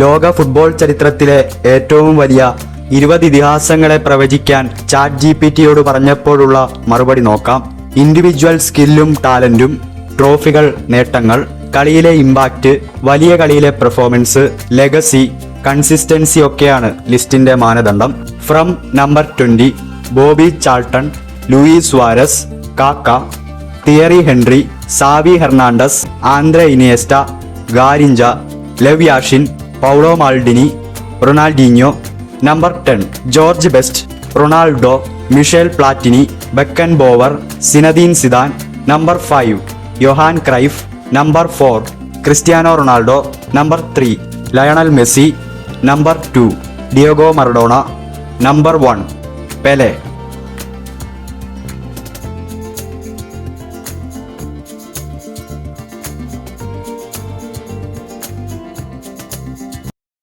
ലോക ഫുട്ബോൾ ചരിത്രത്തിലെ ഏറ്റവും വലിയ ഇരുപത് ഇതിഹാസങ്ങളെ പ്രവചിക്കാൻ ചാറ്റ് ജി പി ടിയോട് പറഞ്ഞപ്പോഴുള്ള മറുപടി നോക്കാം. ഇൻഡിവിജ്വൽ സ്കില്ലും ടാലന്റും ട്രോഫികൾ നേട്ടങ്ങൾ കളിയിലെ ഇമ്പാക്റ്റ് വലിയ കളിയിലെ പെർഫോമൻസ് ലെഗസി കൺസിസ്റ്റൻസി ഒക്കെയാണ് ലിസ്റ്റിന്റെ മാനദണ്ഡം. From number twenty Bobby Charlton Luis Suarez Kaka Thierry Henry Xavi Hernandez Andres Iniesta Garrincha Lev Yashin Paolo Maldini Ronaldinho number ten George Best Ronaldo Michel Platini Beckenbauer Zinedine Zidane number five Johan Cruyff number four Cristiano Ronaldo number three Lionel Messi number two Diego Maradona number one Pele